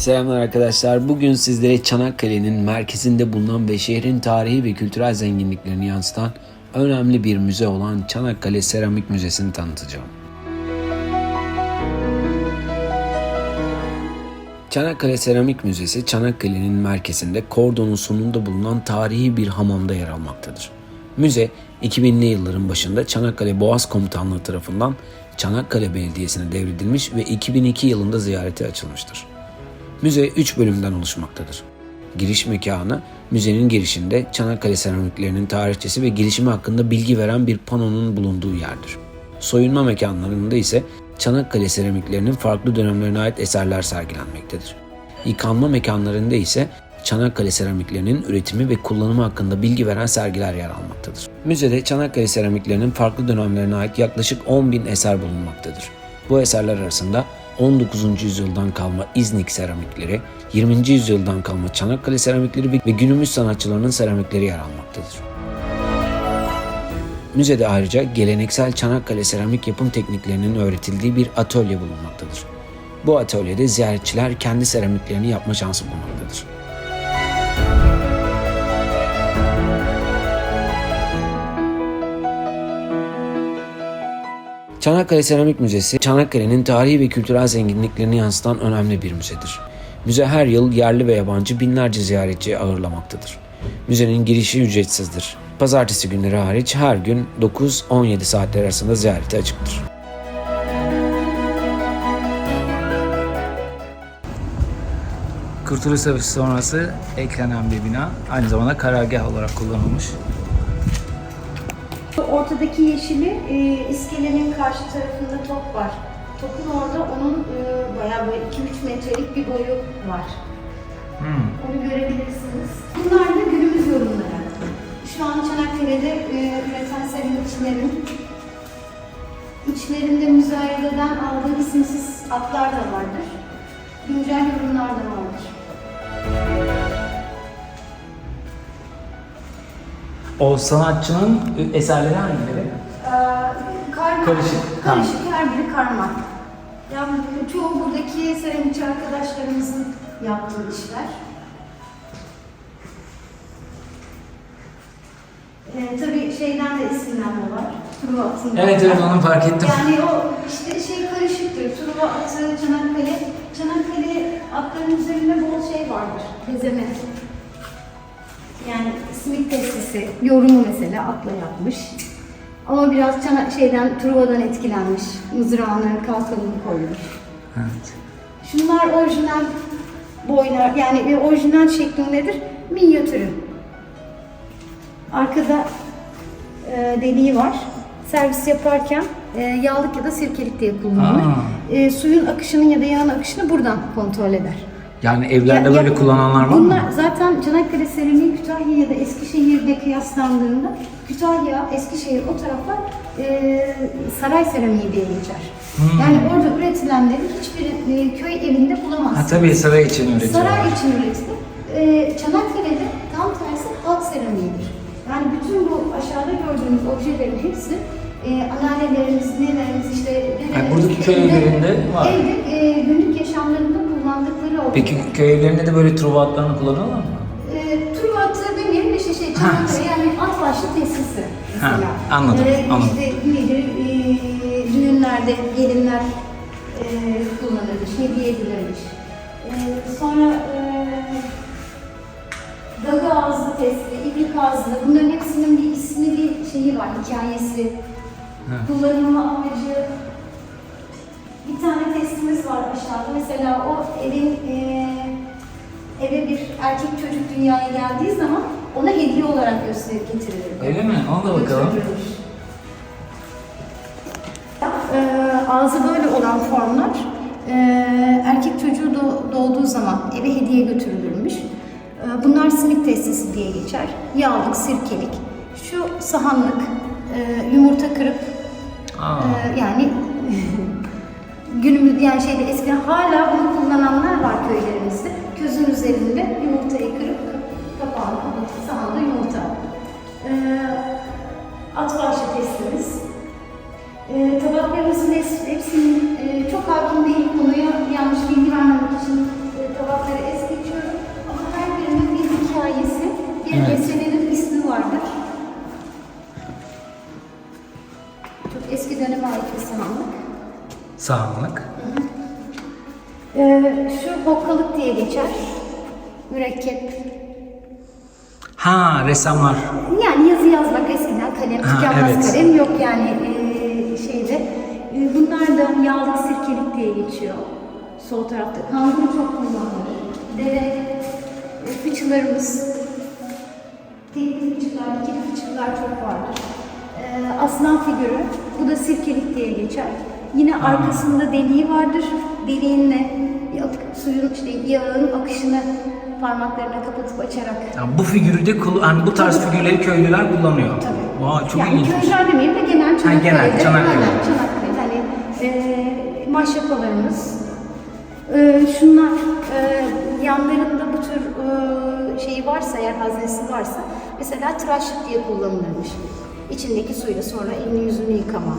Selamlar arkadaşlar. Bugün sizlere Çanakkale'nin merkezinde bulunan ve şehrin tarihi ve kültürel zenginliklerini yansıtan önemli bir müze olan Çanakkale Seramik Müzesi'ni tanıtacağım. Çanakkale Seramik Müzesi, Çanakkale'nin merkezinde kordonun sonunda bulunan tarihi bir hamamda yer almaktadır. Müze, 2000'li yılların başında Çanakkale Boğaz Komutanlığı tarafından Çanakkale Belediyesi'ne devredilmiş ve 2002 yılında ziyarete açılmıştır. Müze 3 bölümden oluşmaktadır. Giriş mekanı, müzenin girişinde Çanakkale seramiklerinin tarihçesi ve gelişimi hakkında bilgi veren bir panonun bulunduğu yerdir. Soyunma mekanlarında ise Çanakkale seramiklerinin farklı dönemlerine ait eserler sergilenmektedir. Yıkanma mekanlarında ise Çanakkale seramiklerinin üretimi ve kullanımı hakkında bilgi veren sergiler yer almaktadır. Müzede Çanakkale seramiklerinin farklı dönemlerine ait yaklaşık 10 bin eser bulunmaktadır. Bu eserler arasında 19. yüzyıldan kalma İznik seramikleri, 20. yüzyıldan kalma Çanakkale seramikleri ve günümüz sanatçılarının seramikleri yer almaktadır. Müzede ayrıca geleneksel Çanakkale seramik yapım tekniklerinin öğretildiği bir atölye bulunmaktadır. Bu atölyede ziyaretçiler kendi seramiklerini yapma şansı bulmaktadır. Çanakkale Seramik Müzesi, Çanakkale'nin tarihi ve kültürel zenginliklerini yansıtan önemli bir müzedir. Müze her yıl yerli ve yabancı binlerce ziyaretçi ağırlamaktadır. Müzenin girişi ücretsizdir. Pazartesi günleri hariç her gün 9-17 saatler arasında ziyarete açıktır. Kurtuluş Savaşı sonrası eklenen bir bina. Aynı zamanda karargah olarak kullanılmış. Ortadaki yeşili e, iskelenin karşı tarafında top var. Topun orada onun e, bayağı böyle 2-3 metrelik bir boyu var. Hmm. Onu görebilirsiniz. Bunlar da günümüz yorumları. Şu an Çanakkale'de e, üreten seramikçilerin içlerinde müzayededen aldığı isimsiz atlar da vardır. Güncel yorumlar da vardır. O sanatçının eserleri hangileri? Ee, karma, Karışık. Karışık, her biri karma. Yani çoğu buradaki seramikçi arkadaşlarımızın yaptığı işler. Ee, tabii şeyden de esinlenme var. Truva atından. Evet evet onu fark ettim. Yani o işte şey karışıktır. Truva atı, Çanakkale. Çanakkale atların üzerinde bol şey vardır. Bezeme. Yani simit testisi, yorumu mesela atla yapmış. Ama biraz çana, şeyden, Truva'dan etkilenmiş. Mızrağını, kalkanını koymuş. Evet. Şunlar orijinal boylar, yani orijinal şeklindedir. Minyatürü. Arkada e, deliği var. Servis yaparken e, yağlık ya da sirkelik diye kullanılır. E, suyun akışının ya da yağın akışını buradan kontrol eder. Yani evlerde Ya- böyle ya- kullananlar var Bunlar mı? zaten Çanakkale Seramiği Kütahya ya da Eskişehir'de kıyaslandığında Kütahya, Eskişehir o taraflar e, saray seramiği diye geçer. Hmm. Yani orada üretilenleri hiçbir e, köy evinde Ha bulamazsın. tabii saray için üretiyorlar. Saray için üretilir. E, Çanakkale'de tam tersi halk seramiğidir. Yani bütün bu aşağıda gördüğünüz objelerin hepsi e, anneannelerimiz, nelerimiz işte Yani buradaki köy evlerinde var. Evde e, günlük yaşamlarında kullandıkları objeler. Peki köy evlerinde de böyle truva atlarını kullanıyorlar mı? E, tur atı demeyelim de işte şey, Çanakkale yani at başlı tesisi mesela. Ha, anladım, E, anladım. İşte nedir, e, düğünlerde gelinler e, kullanırmış, hediye edilirmiş. E, sonra e, dağı ağzı testi, ibrik ağzı, bunların hepsinin bir ismi, bir şeyi var, hikayesi. Evet. Kullanılma amacı, bir tane testimiz var aşağıda. Mesela o evin eee, eve bir erkek çocuk dünyaya geldiği zaman ona hediye olarak gösterip getirilir. Öyle mi? Ona da bakalım. Eee, ağzı böyle olan formlar eee, erkek çocuğu doğ- doğduğu zaman eve hediye götürülürmüş. Eee, bunlar simit testisi diye geçer. Yağlık, sirkelik. Şu sahanlık, eee, yumurta kırıp Ee, yani günümüz yani şeyde eskiden hala bunu kullananlar var köylerimizde. Közün üzerinde yumurtayı kırıp kapağını kapatıp sahanda yumurta. Ee, at başı ait bir sahanlık. Sağlık. Ee, şu hokkalık diye geçer. Mürekkep. Ha ressamlar. Yani yazı yazmak eskiden kalem, Ha, tükenmez evet. kalem yok yani ee, şeyde. Ee, bunlar da yağlık sirkelik diye geçiyor. Sol tarafta. Kanguru çok kullanılır. Deve e, fıçılarımız. Tekli fıçılar, ikili fıçılar çok vardır. Ee, aslan figürü. Bu da sirkelik diye geçer. Yine arkasında deliği vardır. Deliğinle suyun işte yağın akışını parmaklarına kapatıp açarak Yani bu figürü de hani bu tarz figürleri köylüler kullanıyor. Tabii. Vay çok yani ilginçmiş. köyler demeyeyim de genel Çanakkale'de. genel, Çanakkale. Aynen, Çanakkale'de. Hani e, maşrapalarımız. E, şunlar e, yanlarında bu tür e, şeyi varsa eğer haznesi varsa mesela tıraşlık diye kullanılırmış. İçindeki suyla sonra elini yüzünü yıkama.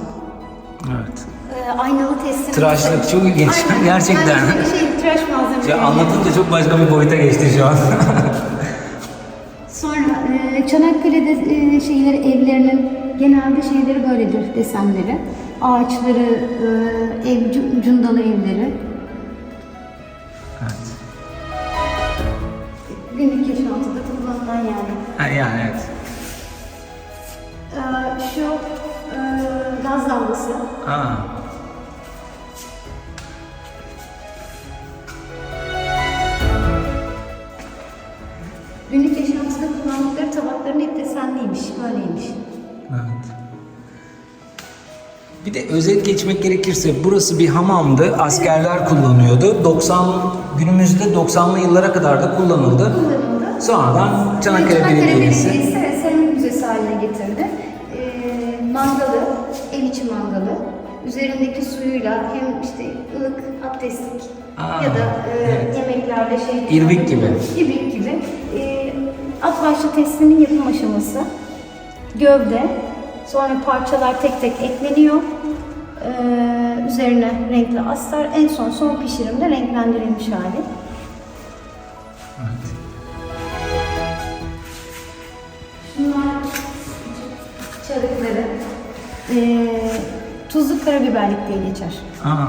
Evet. E, aynalı teslim. Tıraşlık çok ilginç. Aynen. Gerçekten. Yani şey, tıraş malzemeleri. Ya anlatınca çok başka bir boyuta geçti şu an. Sonra e, Çanakkale'de e, şeyleri evlerinin genelde şeyleri böyledir desenleri. Ağaçları, e, ev cu- cundalı evleri. evet. Günlük yaşantıda kullanılan yani. Ha, yani evet. Gaz lambası. Aa. Günlük yaşantıda kullandıkları tabakların hep desenliymiş, böyleymiş. Evet. Bir de özet geçmek gerekirse burası bir hamamdı. Askerler kullanıyordu. 90 günümüzde 90'lı yıllara kadar da kullanıldı. Kullanıldı. Sonradan Çanakkale Çanakkale Belediyesi Belediyesi seramik müzesi haline getirdi. E, mangalı, ev içi mangalı. Üzerindeki suyuyla hem işte ılık, abdestlik Aa, ya da e, evet. yemeklerde şey... İrvik gibi. İrvik gibi. E, at başlı testinin yapım aşaması. Gövde. Sonra parçalar tek tek ekleniyor. E, üzerine renkli astar. En son son pişirimde renklendirilmiş hali. E, tuzlu karabiberlik diye geçer. Aa.